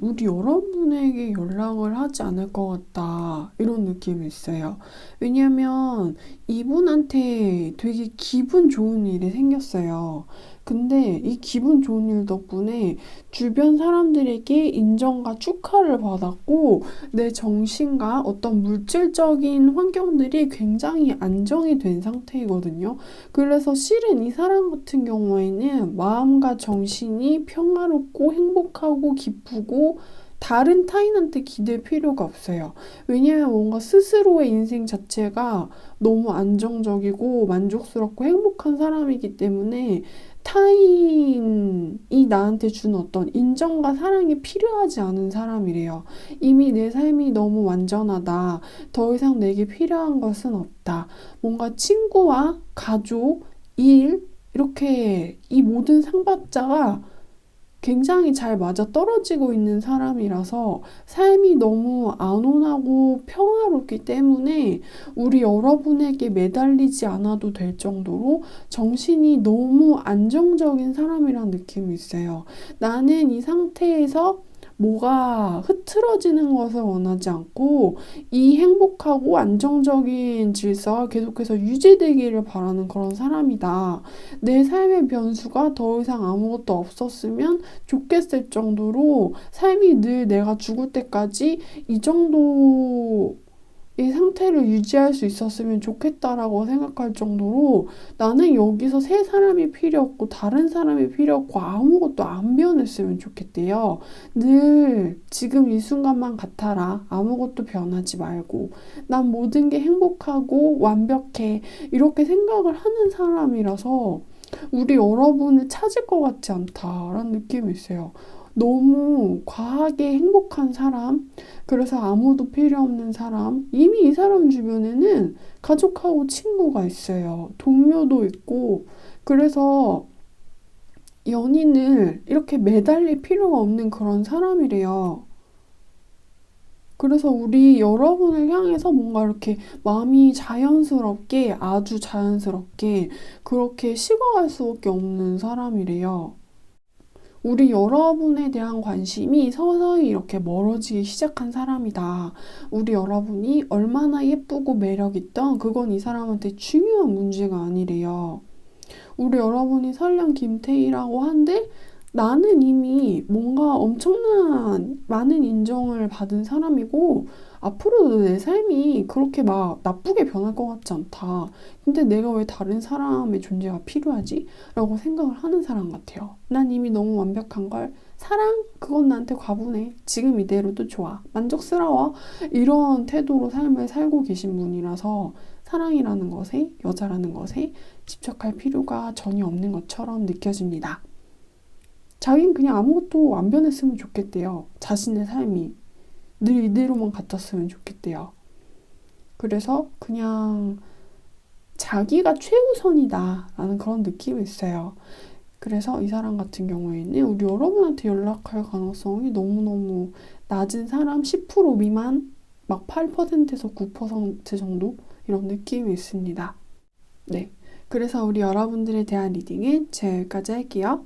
우리 여러분 연락을 하지 않을 것 같다. 이런 느낌이 있어요. 왜냐면 이분한테 되게 기분 좋은 일이 생겼어요. 근데 이 기분 좋은 일 덕분에 주변 사람들에게 인정과 축하를 받았고 내 정신과 어떤 물질적인 환경들이 굉장히 안정이 된 상태이거든요. 그래서 실은 이 사람 같은 경우에는 마음과 정신이 평화롭고 행복하고 기쁘고 다른 타인한테 기댈 필요가 없어요. 왜냐하면 뭔가 스스로의 인생 자체가 너무 안정적이고 만족스럽고 행복한 사람이기 때문에 타인이 나한테 준 어떤 인정과 사랑이 필요하지 않은 사람이래요. 이미 내 삶이 너무 완전하다. 더 이상 내게 필요한 것은 없다. 뭔가 친구와 가족, 일, 이렇게 이 모든 상박자가 굉장히 잘 맞아 떨어지고 있는 사람이라서 삶이 너무 안온하고 평화롭기 때문에 우리 여러분에게 매달리지 않아도 될 정도로 정신이 너무 안정적인 사람이란 느낌이 있어요. 나는 이 상태에서 뭐가 흐트러지는 것을 원하지 않고 이 행복하고 안정적인 질서가 계속해서 유지되기를 바라는 그런 사람이다. 내 삶의 변수가 더 이상 아무것도 없었으면 좋겠을 정도로 삶이 늘 내가 죽을 때까지 이 정도 이 상태를 유지할 수 있었으면 좋겠다라고 생각할 정도로 나는 여기서 새 사람이 필요 없고 다른 사람이 필요 없고 아무것도 안 변했으면 좋겠대요. 늘 지금 이 순간만 같아라. 아무것도 변하지 말고. 난 모든 게 행복하고 완벽해. 이렇게 생각을 하는 사람이라서 우리 여러분을 찾을 것 같지 않다라는 느낌이 있어요. 너무 과하게 행복한 사람, 그래서 아무도 필요 없는 사람, 이미 이 사람 주변에는 가족하고 친구가 있어요. 동료도 있고, 그래서 연인을 이렇게 매달릴 필요가 없는 그런 사람이래요. 그래서 우리 여러분을 향해서 뭔가 이렇게 마음이 자연스럽게, 아주 자연스럽게 그렇게 식어갈 수밖에 없는 사람이래요. 우리 여러분에 대한 관심이 서서히 이렇게 멀어지기 시작한 사람이다. 우리 여러분이 얼마나 예쁘고 매력있던 그건 이 사람한테 중요한 문제가 아니래요. 우리 여러분이 설령 김태희라고 한데 나는 이미 뭔가 엄청난 많은 인정을 받은 사람이고 앞으로도 내 삶이 그렇게 막 나쁘게 변할 것 같지 않다. 근데 내가 왜 다른 사람의 존재가 필요하지? 라고 생각을 하는 사람 같아요. 난 이미 너무 완벽한 걸 사랑? 그건 나한테 과분해. 지금 이대로도 좋아. 만족스러워. 이런 태도로 삶을 살고 계신 분이라서 사랑이라는 것에, 여자라는 것에 집착할 필요가 전혀 없는 것처럼 느껴집니다. 자긴 그냥 아무것도 안 변했으면 좋겠대요. 자신의 삶이. 늘 이대로만 같았으면 좋겠대요. 그래서 그냥 자기가 최우선이다라는 그런 느낌이 있어요. 그래서 이 사람 같은 경우에는 우리 여러분한테 연락할 가능성이 너무너무 낮은 사람 10% 미만, 막 8%에서 9% 정도 이런 느낌이 있습니다. 네. 그래서 우리 여러분들에 대한 리딩은 제가 여기까지 할게요.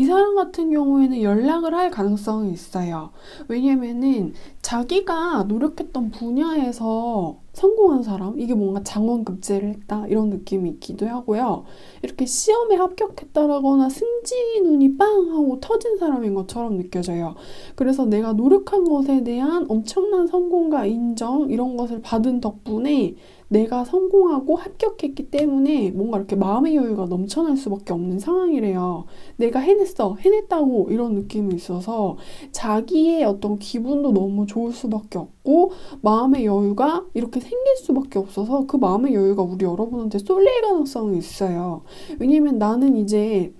이 사람 같은 경우에는 연락을 할 가능성이 있어요. 왜냐면은 자기가 노력했던 분야에서 성공한 사람, 이게 뭔가 장원급제를 했다, 이런 느낌이 있기도 하고요. 이렇게 시험에 합격했다라거나 승진 운이 빵! 하고 터진 사람인 것처럼 느껴져요. 그래서 내가 노력한 것에 대한 엄청난 성공과 인정, 이런 것을 받은 덕분에 내가 성공하고 합격했기 때문에 뭔가 이렇게 마음의 여유가 넘쳐날 수밖에 없는 상황이래요. 내가 해냈어, 해냈다고 이런 느낌이 있어서 자기의 어떤 기분도 너무 좋을 수밖에 없고 마음의 여유가 이렇게 생길 수밖에 없어서 그 마음의 여유가 우리 여러분한테 쏠릴 가능성이 있어요. 왜냐면 나는 이제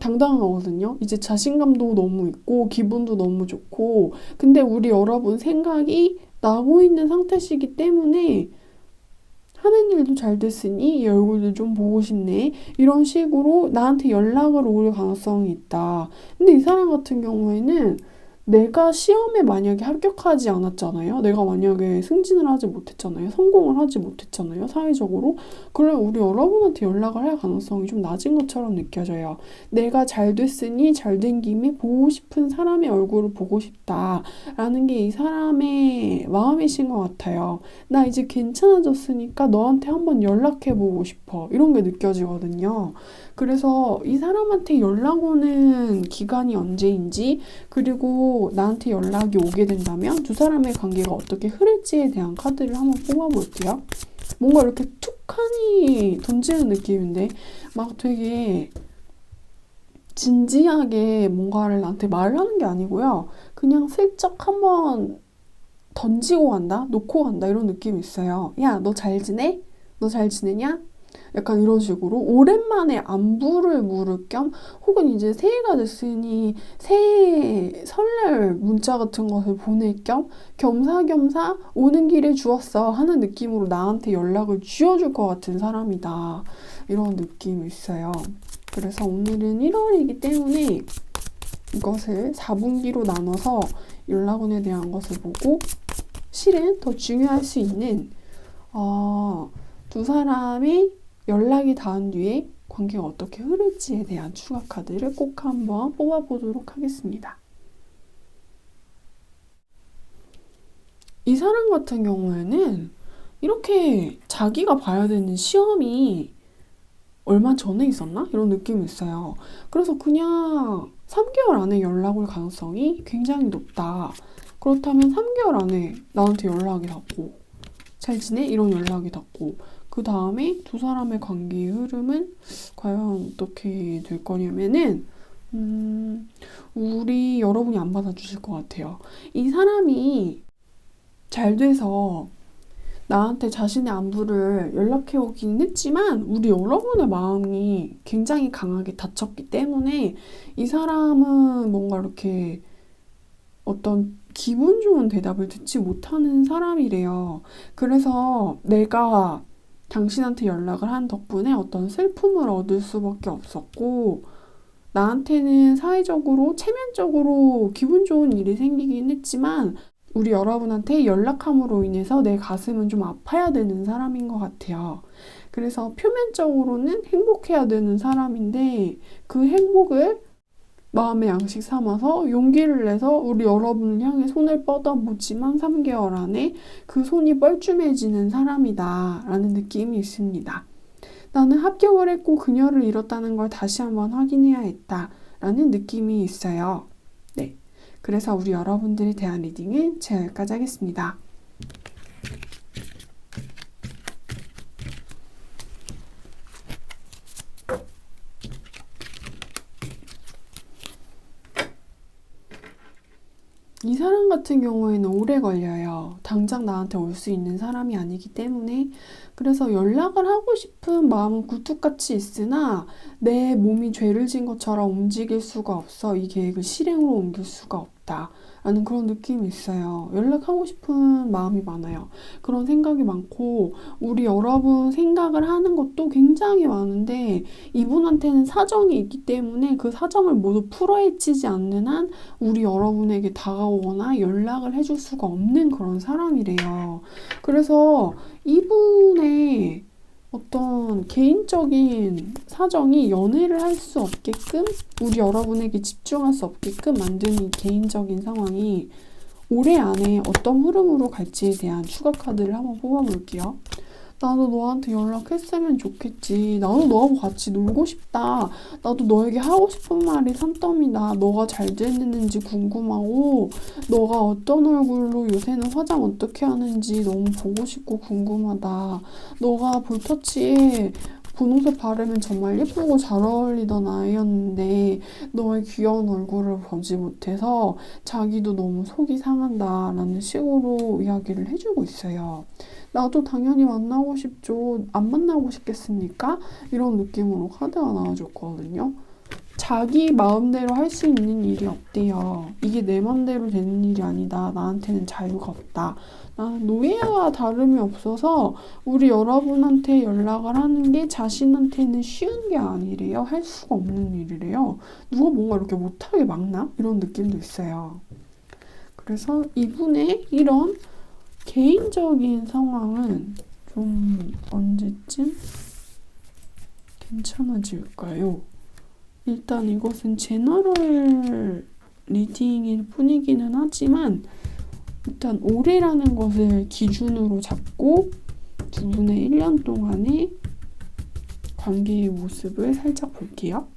당당하거든요. 이제 자신감도 너무 있고 기분도 너무 좋고 근데 우리 여러분 생각이 나고 있는 상태시기 때문에 하는 일도 잘 됐으니 이 얼굴도 좀 보고 싶네. 이런 식으로 나한테 연락을 올 가능성이 있다. 근데 이 사람 같은 경우에는 내가 시험에 만약에 합격하지 않았잖아요. 내가 만약에 승진을 하지 못했잖아요. 성공을 하지 못했잖아요. 사회적으로. 그럼 우리 여러분한테 연락을 할 가능성이 좀 낮은 것처럼 느껴져요. 내가 잘 됐으니 잘 된 김에 보고 싶은 사람의 얼굴을 보고 싶다라는 게 이 사람의 마음이신 것 같아요. 나 이제 괜찮아졌으니까 너한테 한번 연락해 보고 싶어. 이런 게 느껴지거든요. 그래서 이 사람한테 연락 오는 기간이 언제인지 그리고 나한테 연락이 오게 된다면 두 사람의 관계가 어떻게 흐를지에 대한 카드를 한번 뽑아볼게요. 뭔가 이렇게 툭하니 던지는 느낌인데 막 되게 진지하게 뭔가를 나한테 말을 하는 게 아니고요. 그냥 슬쩍 한번 던지고 간다? 놓고 간다? 이런 느낌이 있어요. 야, 너 잘 지내? 너 잘 지내냐? 약간 이런 식으로 오랜만에 안부를 물을 겸 혹은 이제 새해가 됐으니 새해 설날 문자 같은 것을 보낼 겸 겸사겸사 오는 길에 주었어 하는 느낌으로 나한테 연락을 쥐어줄 것 같은 사람이다. 이런 느낌이 있어요. 그래서 오늘은 1월이기 때문에 이것을 4분기로 나눠서 연락원에 대한 것을 보고 실은 더 중요할 수 있는 어, 두 사람이 연락이 닿은 뒤에 관계가 어떻게 흐를지에 대한 추가 카드를 꼭 한번 뽑아보도록 하겠습니다. 이 사람 같은 경우에는 이렇게 자기가 봐야 되는 시험이 얼마 전에 있었나? 이런 느낌이 있어요. 그래서 그냥 3개월 안에 연락 올 가능성이 굉장히 높다. 그렇다면 3개월 안에 나한테 연락이 닿고, 잘 지내? 이런 연락이 닿고, 그 다음에 두 사람의 관계의 흐름은 과연 어떻게 될 거냐면은, 음, 우리 여러분이 안 받아주실 것 같아요. 이 사람이 잘 돼서 나한테 자신의 안부를 연락해 오긴 했지만 우리 여러분의 마음이 굉장히 강하게 다쳤기 때문에 이 사람은 뭔가 이렇게 어떤 기분 좋은 대답을 듣지 못하는 사람이래요. 그래서 내가 당신한테 연락을 한 덕분에 어떤 슬픔을 얻을 수밖에 없었고 나한테는 사회적으로 체면적으로 기분 좋은 일이 생기긴 했지만 우리 여러분한테 연락함으로 인해서 내 가슴은 좀 아파야 되는 사람인 것 같아요. 그래서 표면적으로는 행복해야 되는 사람인데 그 행복을 마음의 양식 삼아서 용기를 내서 우리 여러분을 향해 손을 뻗어보지만 3개월 안에 그 손이 뻘쭘해지는 사람이다 라는 느낌이 있습니다. 나는 합격을 했고 그녀를 잃었다는 걸 다시 한번 확인해야 했다 라는 느낌이 있어요. 네. 그래서 우리 여러분들에 대한 리딩은 제가 여기까지 하겠습니다. 이 사람 같은 경우에는 오래 걸려요. 당장 나한테 올 수 있는 사람이 아니기 때문에. 그래서 연락을 하고 싶은 마음은 굴뚝같이 있으나 내 몸이 죄를 진 것처럼 움직일 수가 없어. 이 계획을 실행으로 옮길 수가 없다. 라는 그런 느낌이 있어요. 연락하고 싶은 마음이 많아요. 그런 생각이 많고, 우리 여러분 생각을 하는 것도 굉장히 많은데, 이분한테는 사정이 있기 때문에 그 사정을 모두 풀어헤치지 않는 한, 우리 여러분에게 다가오거나 연락을 해줄 수가 없는 그런 사람이래요. 그래서 이분의 어떤 개인적인 사정이 연애를 할 수 없게끔 우리 여러분에게 집중할 수 없게끔 만드는 이 개인적인 상황이 올해 안에 어떤 흐름으로 갈지에 대한 추가 카드를 한번 뽑아볼게요. 나도 너한테 연락했으면 좋겠지. 나도 너하고 같이 놀고 싶다. 나도 너에게 하고 싶은 말이 산더미다. 너가 잘 지내는지 궁금하고, 너가 어떤 얼굴로 요새는 화장 어떻게 하는지 너무 보고 싶고 궁금하다. 너가 볼터치에 분홍색 바르면 정말 예쁘고 잘 어울리던 아이였는데 너의 귀여운 얼굴을 보지 못해서 자기도 너무 속이 상한다 라는 식으로 이야기를 해주고 있어요. 나도 당연히 만나고 싶죠. 안 만나고 싶겠습니까? 이런 느낌으로 카드가 나와줬거든요. 자기 마음대로 할 수 있는 일이 없대요. 이게 내 맘대로 되는 일이 아니다. 나한테는 자유가 없다. 나는 노예와 다름이 없어서 우리 여러분한테 연락을 하는 게 자신한테는 쉬운 게 아니래요. 할 수가 없는 일이래요. 누가 뭔가 이렇게 못하게 막나? 이런 느낌도 있어요. 그래서 이분의 이런 개인적인 상황은 좀 언제쯤 괜찮아질까요? 일단 이것은 제너럴 리딩일 뿐이기는 하지만 일단 올해라는 것을 기준으로 잡고 두 분의 1년 동안의 관계의 모습을 살짝 볼게요.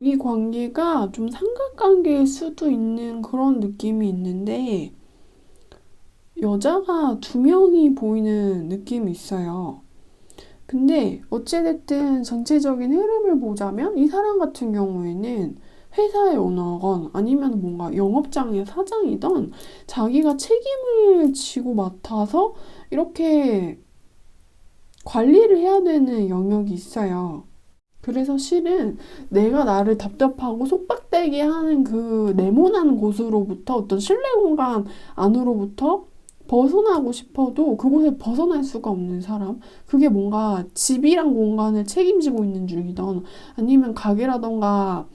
이 관계가 좀 삼각관계일 수도 있는 그런 느낌이 있는데 여자가 두 명이 보이는 느낌이 있어요. 근데 어찌됐든 전체적인 흐름을 보자면 이 사람 같은 경우에는 회사의 오너건 아니면 뭔가 영업장의 사장이던 자기가 책임을 지고 맡아서 이렇게 관리를 해야 되는 영역이 있어요. 그래서 실은 내가 나를 답답하고 속박되게 하는 그 네모난 곳으로부터 어떤 실내 공간 안으로부터 벗어나고 싶어도 그곳에 벗어날 수가 없는 사람. 그게 뭔가 집이랑 공간을 책임지고 있는 중이던 아니면 가게라던가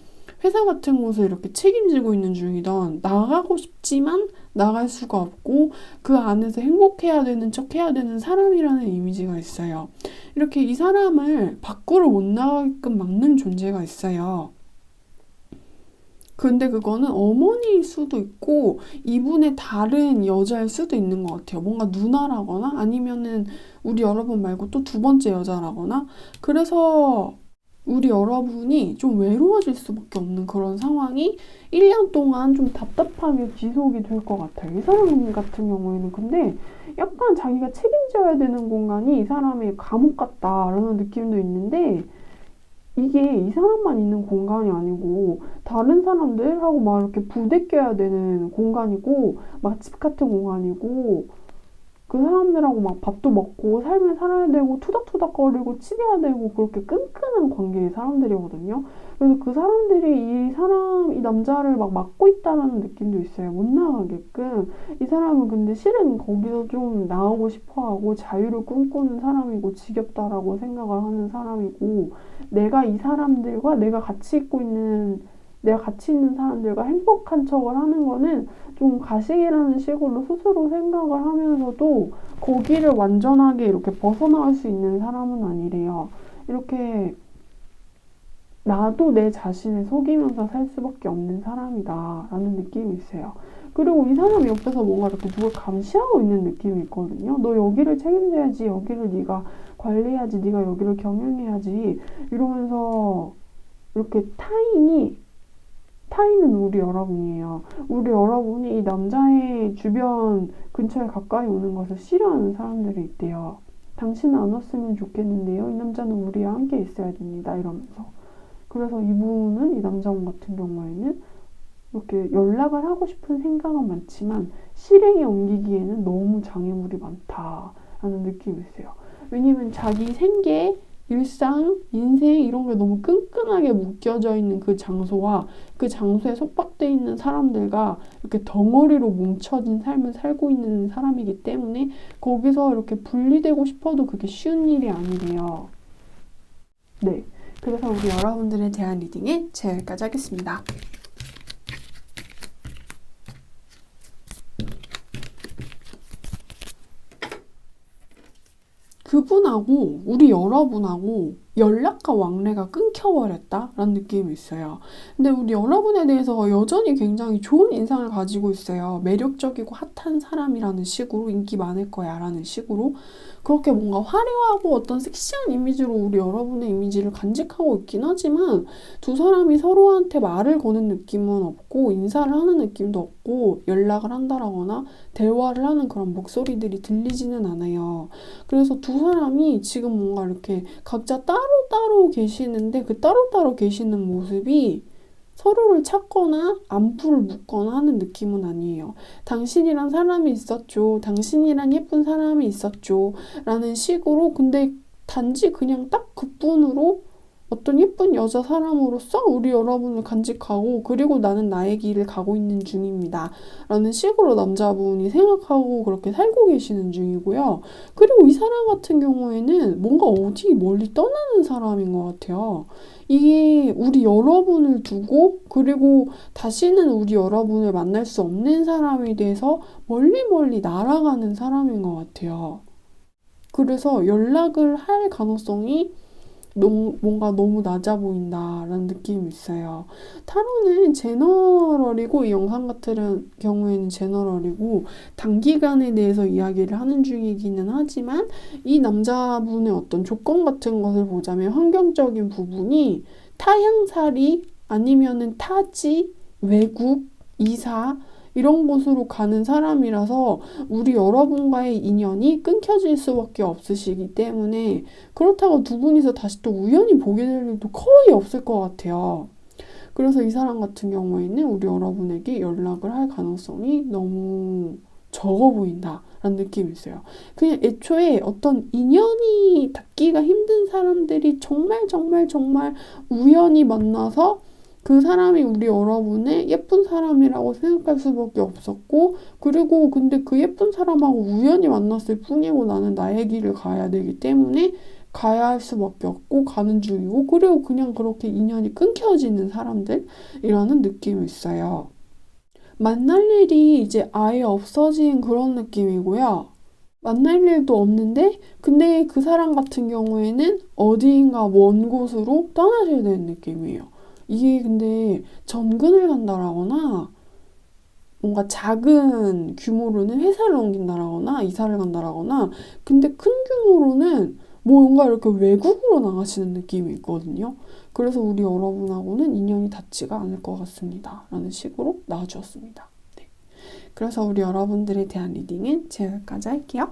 회사 같은 곳을 이렇게 책임지고 있는 중이던 나가고 싶지만 나갈 수가 없고 그 안에서 행복해야 되는 척 해야 되는 사람이라는 이미지가 있어요. 이렇게 이 사람을 밖으로 못 나가게끔 막는 존재가 있어요. 근데 그거는 어머니일 수도 있고 이분의 다른 여자일 수도 있는 것 같아요. 뭔가 누나라거나 아니면은 우리 여러분 말고 또 두 번째 여자라거나 그래서 우리 여러분이 좀 외로워질 수밖에 없는 그런 상황이 1년 동안 좀 답답하게 지속이 될 것 같아요. 이 사람 같은 경우에는 근데 약간 자기가 책임져야 되는 공간이 이 사람의 감옥 같다라는 느낌도 있는데 이게 이 사람만 있는 공간이 아니고 다른 사람들하고 막 이렇게 부대껴야 되는 공간이고 맛집 같은 공간이고 그 사람들하고 막 밥도 먹고 삶을 살아야 되고 투닥투닥거리고 치대야 되고 그렇게 끈끈한 관계의 사람들이거든요. 그래서 그 사람들이 이 사람, 이 남자를 막 막고 있다라는 느낌도 있어요. 못 나가게끔. 이 사람은 근데 실은 거기서 좀 나오고 싶어 하고 자유를 꿈꾸는 사람이고 지겹다라고 생각을 하는 사람이고 내가 이 사람들과 내가 같이 있고 있는 내가 같이 있는 사람들과 행복한 척을 하는 거는 좀 가식이라는 식으로 스스로 생각을 하면서도 거기를 완전하게 이렇게 벗어나올 수 있는 사람은 아니래요. 이렇게 나도 내 자신을 속이면서 살 수밖에 없는 사람이다 라는 느낌이 있어요. 그리고 이 사람 옆에서 뭔가 이렇게 누굴 감시하고 있는 느낌이 있거든요. 너 여기를 책임져야지, 여기를 네가 관리해야지, 네가 여기를 경영해야지 이러면서 이렇게 타인이 타인은 우리 여러분이에요. 우리 여러분이 이 남자의 주변 근처에 가까이 오는 것을 싫어하는 사람들이 있대요. 당신은 안 왔으면 좋겠는데요. 이 남자는 우리와 함께 있어야 됩니다. 이러면서. 그래서 이분은 이 남자분 같은 경우에는 이렇게 연락을 하고 싶은 생각은 많지만 실행에 옮기기에는 너무 장애물이 많다라는 느낌이 있어요. 왜냐면 자기 생계 일상, 인생 이런 게 너무 끈끈하게 묶여져 있는 그 장소와 그 장소에 속박돼 있는 사람들과 이렇게 덩어리로 뭉쳐진 삶을 살고 있는 사람이기 때문에 거기서 이렇게 분리되고 싶어도 그게 쉬운 일이 아니래요. 네. 그래서 우리 여러분들에 대한 리딩에 제여기까지 하겠습니다. 그분하고 우리 여러분하고 연락과 왕래가 끊겨버렸다라는 느낌이 있어요. 근데 우리 여러분에 대해서 여전히 굉장히 좋은 인상을 가지고 있어요. 매력적이고 핫한 사람이라는 식으로 인기 많을 거야 라는 식으로 그렇게 뭔가 화려하고 어떤 섹시한 이미지로 우리 여러분의 이미지를 간직하고 있긴 하지만 두 사람이 서로한테 말을 거는 느낌은 없고 인사를 하는 느낌도 없고 연락을 한다라거나 대화를 하는 그런 목소리들이 들리지는 않아요. 그래서 두 사람이 지금 뭔가 이렇게 각자 따 로따로 계시는데 그 따로따로 계시는 모습이 서로를 찾거나 안부를 묻거나 하는 느낌은 아니에요. 당신이란 사람이 있었죠. 당신이란 예쁜 사람이 있었죠. 라는 식으로 근데 단지 그냥 딱 그뿐으로 어떤 예쁜 여자 사람으로서 우리 여러분을 간직하고 그리고 나는 나의 길을 가고 있는 중입니다. 라는 식으로 남자분이 생각하고 그렇게 살고 계시는 중이고요. 그리고 이 사람 같은 경우에는 뭔가 어디 멀리 떠나는 사람인 것 같아요. 이게 우리 여러분을 두고 그리고 다시는 우리 여러분을 만날 수 없는 사람이 돼서 멀리 멀리 날아가는 사람인 것 같아요. 그래서 연락을 할 가능성이 너무, 뭔가 너무 낮아 보인다라는 느낌이 있어요. 타로는 제너럴이고 이 영상 같은 경우에는 제너럴이고 단기간에 대해서 이야기를 하는 중이기는 하지만 이 남자분의 어떤 조건 같은 것을 보자면 환경적인 부분이 타향살이 아니면은 타지, 외국, 이사 이런 곳으로 가는 사람이라서 우리 여러분과의 인연이 끊겨질 수밖에 없으시기 때문에 그렇다고 두 분이서 다시 또 우연히 보게 될 일도 거의 없을 것 같아요. 그래서 이 사람 같은 경우에는 우리 여러분에게 연락을 할 가능성이 너무 적어 보인다 라는 느낌이 있어요. 그냥 애초에 어떤 인연이 닿기가 힘든 사람들이 정말 정말 정말 우연히 만나서 그 사람이 우리 여러분의 예쁜 사람이라고 생각할 수밖에 없었고, 그리고 근데 그 예쁜 사람하고 우연히 만났을 뿐이고 나는 나의 길을 가야 되기 때문에 가야 할 수밖에 없고 가는 중이고, 그리고 그냥 그렇게 인연이 끊겨지는 사람들이라는 느낌이 있어요. 만날 일이 이제 아예 없어진 그런 느낌이고요. 만날 일도 없는데, 근데 그 사람 같은 경우에는 어디인가 먼 곳으로 떠나셔야 되는 느낌이에요. 이게 근데 전근을 간다라거나 뭔가 작은 규모로는 회사를 옮긴다라거나 이사를 간다라거나 근데 큰 규모로는 뭔가 이렇게 외국으로 나가시는 느낌이 있거든요. 그래서 우리 여러분하고는 인연이 닿지가 않을 것 같습니다. 라는 식으로 나와주었습니다. 네. 그래서 우리 여러분들에 대한 리딩은 제가 여기까지 할게요.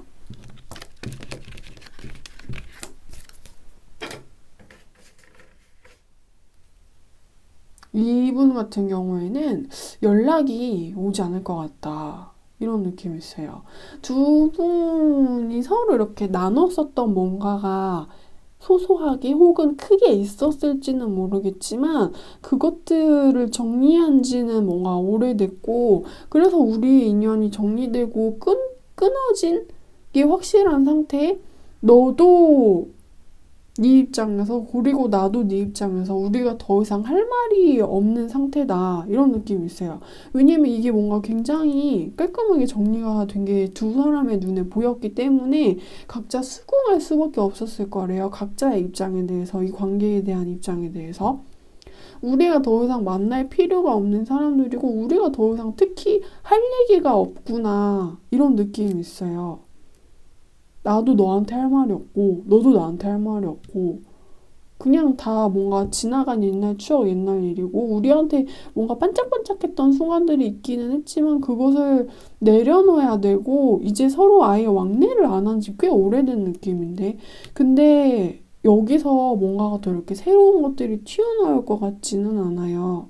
이분 같은 경우에는 연락이 오지 않을 것 같다. 이런 느낌이 있어요. 두 분이 서로 이렇게 나눴었던 뭔가가 소소하게 혹은 크게 있었을지는 모르겠지만 그것들을 정리한 지는 뭔가 오래됐고 그래서 우리 인연이 정리되고 끈, 끊어진 게 확실한 상태에 너도 네 입장에서 그리고 나도 네 입장에서 우리가 더 이상 할 말이 없는 상태다 이런 느낌이 있어요. 왜냐면 이게 뭔가 굉장히 깔끔하게 정리가 된 게 두 사람의 눈에 보였기 때문에 각자 수긍할 수밖에 없었을 거래요. 각자의 입장에 대해서 이 관계에 대한 입장에 대해서. 우리가 더 이상 만날 필요가 없는 사람들이고 우리가 더 이상 특히 할 얘기가 없구나 이런 느낌이 있어요. 나도 너한테 할 말이 없고, 너도 나한테 할 말이 없고, 그냥 다 뭔가 지나간 옛날 추억, 옛날 일이고, 우리한테 뭔가 반짝반짝했던 순간들이 있기는 했지만, 그것을 내려놓아야 되고, 이제 서로 아예 왕래를 안 한 지 꽤 오래된 느낌인데, 근데 여기서 뭔가가 더 이렇게 새로운 것들이 튀어나올 것 같지는 않아요.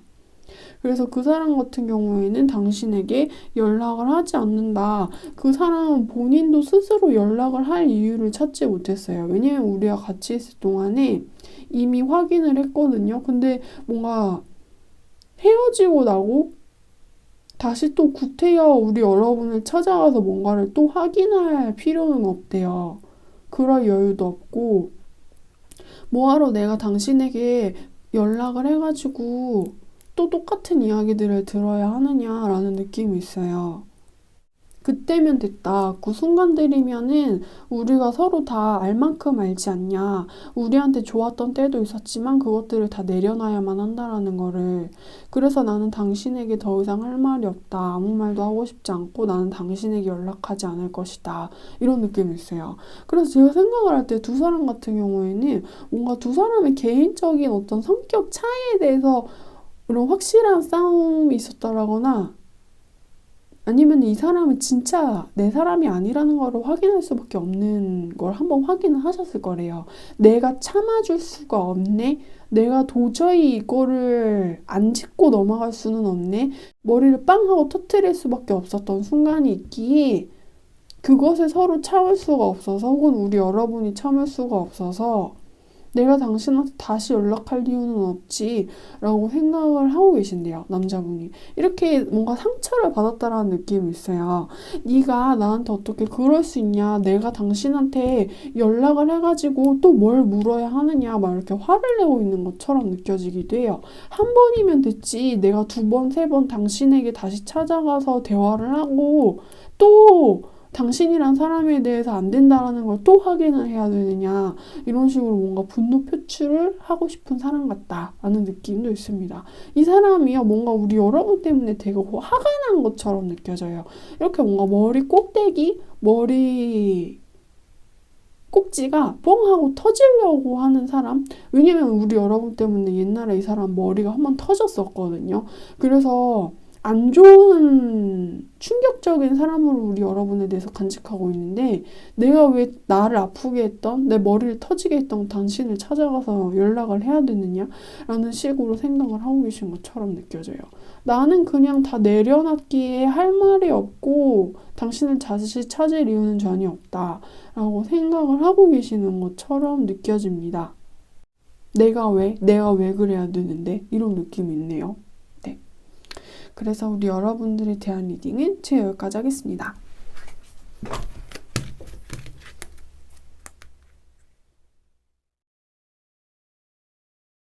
그래서 그 사람 같은 경우에는 당신에게 연락을 하지 않는다. 그 사람은 본인도 스스로 연락을 할 이유를 찾지 못했어요. 왜냐면 우리가 같이 있을 동안에 이미 확인을 했거든요. 근데 뭔가 헤어지고 나고 다시 또 구태여 우리 여러분을 찾아가서 뭔가를 또 확인할 필요는 없대요. 그럴 여유도 없고, 뭐하러 내가 당신에게 연락을 해가지고 또 똑같은 이야기들을 들어야 하느냐라는 느낌이 있어요. 그때면 됐다. 그 순간들이면은 우리가 서로 다 알 만큼 알지 않냐. 우리한테 좋았던 때도 있었지만 그것들을 다 내려놔야만 한다라는 거를. 그래서 나는 당신에게 더 이상 할 말이 없다. 아무 말도 하고 싶지 않고 나는 당신에게 연락하지 않을 것이다. 이런 느낌이 있어요. 그래서 제가 생각을 할 때 두 사람 같은 경우에는 뭔가 두 사람의 개인적인 어떤 성격 차이에 대해서 그런 확실한 싸움이 있었다라거나 아니면 이 사람은 진짜 내 사람이 아니라는 거를 확인할 수밖에 없는 걸 한번 확인을 하셨을 거래요. 내가 참아줄 수가 없네? 내가 도저히 이거를 안 짚고 넘어갈 수는 없네? 머리를 빵 하고 터트릴 수밖에 없었던 순간이 있기에 그것을 서로 참을 수가 없어서 혹은 우리 여러분이 참을 수가 없어서 내가 당신한테 다시 연락할 이유는 없지 라고 생각을 하고 계신데요 남자분이. 이렇게 뭔가 상처를 받았다라는 느낌이 있어요. 네가 나한테 어떻게 그럴 수 있냐? 내가 당신한테 연락을 해가지고 또 뭘 물어야 하느냐? 막 이렇게 화를 내고 있는 것처럼 느껴지기도 해요. 한 번이면 됐지. 내가 두 번, 세 번 당신에게 다시 찾아가서 대화를 하고 또 당신이란 사람에 대해서 안 된다라는 걸 또 확인을 해야 되느냐 이런 식으로 뭔가 분노 표출을 하고 싶은 사람 같다라는 느낌도 있습니다. 이 사람이요 뭔가 우리 여러분 때문에 되게 화가 난 것처럼 느껴져요. 이렇게 뭔가 머리 꼭대기 머리 꼭지가 뻥 하고 터지려고 하는 사람 왜냐면 우리 여러분 때문에 옛날에 이 사람 머리가 한번 터졌었거든요. 그래서 안 좋은 충격적인 사람으로 우리 여러분에 대해서 간직하고 있는데 내가 왜 나를 아프게 했던 내 머리를 터지게 했던 당신을 찾아가서 연락을 해야 되느냐 라는 식으로 생각을 하고 계신 것처럼 느껴져요. 나는 그냥 다 내려놨기에 할 말이 없고 당신을 다시 찾을 이유는 전혀 없다 라고 생각을 하고 계시는 것처럼 느껴집니다. 내가 왜? 내가 왜 그래야 되는데? 이런 느낌이 있네요. 그래서 우리 여러분들에 대한 리딩은 최 여기까지 하겠습니다.